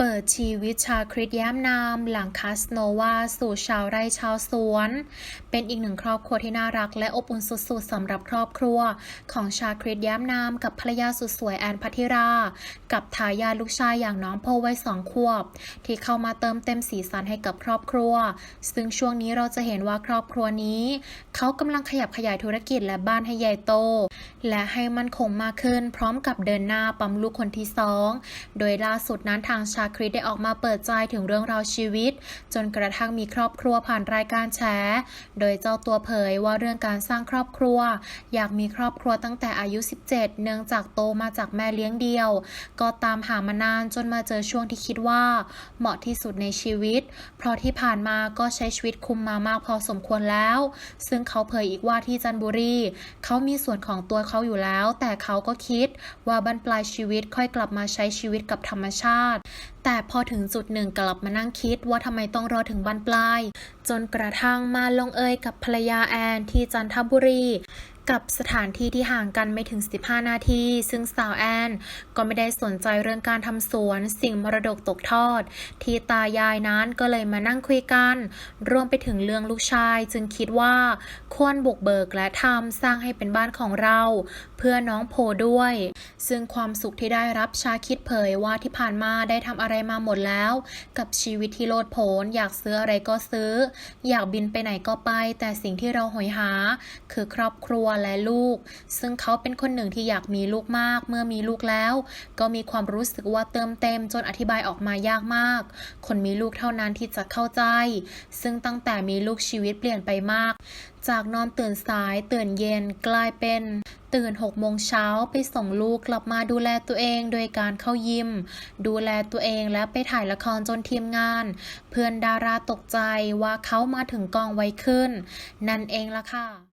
เปิดชีวิตชาคริตแย้มนามหลังคาสโนวาสู่ชาวไร่ชาวสวน เป็นอีกหนึ่งครอบครัวที่น่ารักและอบอุ่นสุดๆสำหรับครอบครัว ของชาคริตแย้มนามกับภรรยาสุดสวยแอนพัทธิรา กับทายาทลูกชายอย่างน้องโพวัยสองขวบ ที่เข้ามาเติมเต็มสีสันให้กับครอบครัว ซึ่งช่วงนี้เราจะเห็นว่าครอบครัวนี้ เขากำลังขยับขยายธุรกิจและบ้านให้ใหญ่โต และให้มั่นคงมากขึ้น พร้อมกับเดินหน้าปั๊มลูกคนที่สองโดยล่าสุดนั้นทางชาคริตได้ออกมาเปิดใจถึงเรื่องราวชีวิต จนกระทั่งมีครอบครัวผ่านรายการแฉโดยเจ้าตัวเผยว่าเรื่องการสร้างครอบครัว อยากมีครอบครัวตั้งแต่อายุ 17 เนื่องจากโตมาจากแม่เลี้ยงเดียว ก็ตามหามานานจนมาเจอช่วงที่คิดว่า เหมาะที่สุดในชีวิต เพราะที่ผ่านมาก็ใช้ชีวิตคุมมามากพอสมควรแล้ว ซึ่งเขาเผยอีกว่าที่จันบุรีเขามีส่วนของตัวเขาอยู่แล้ว แต่เขาก็คิดว่าบั้นปลายชีวิตค่อยกลับมาใช้ชีวิตกับธรรมชาติ แต่พอถึงจุดหนึ่งกลับมานั่งคิดว่าทำไมต้องรอถึงบันปลาย จนกระทั่งมาลงเอยกับภรรยาแอนที่จันทบุรี กับสถานที่ที่ห่างกันไม่ถึง 15 นาที ซึ่งสาวแอนก็ไม่ได้สนใจเรื่องการทำสวน สิ่งมรดกตกทอด ที่ตายายนั้นก็เลยมานั่งคุยกัน รวมไปถึงเรื่องลูกชาย จึงคิดว่าควรบุกเบิกและทำสร้างให้เป็นบ้านของเรา เพื่อน้องโพด้วย ซึ่งความสุขที่ได้รับชาคิดเผยว่าที่ผ่านมาได้ทำอะไรมาหมดแล้ว กับชีวิตที่โลดโผนอยากซื้ออะไรก็ซื้อ อยากบินไปไหนก็ไป แต่สิ่งที่เราหอยหา คือครอบครัวและลูก ซึ่งเขาเป็นคนหนึ่งที่อยากมีลูกมาก เมื่อมีลูกแล้ว ก็มีความรู้สึกว่าเติมเต็มจนอธิบายออกมายากมาก คนมีลูกเท่านั้นที่จะเข้าใจ ซึ่งตั้งแต่มีลูกชีวิตเปลี่ยนไปมาก จากนอนตื่นสายตื่นเย็นกลายเป็นตื่น6โมงเช้าไปส่งลูกกลับมาดูแลตัวเองโดยการเข้ายิม ดูแลตัวเองและไปถ่ายละครจนทีมงาน เพื่อนดาราตกใจว่าเขามาถึงกองไวขึ้น นั่นเองละค่ะ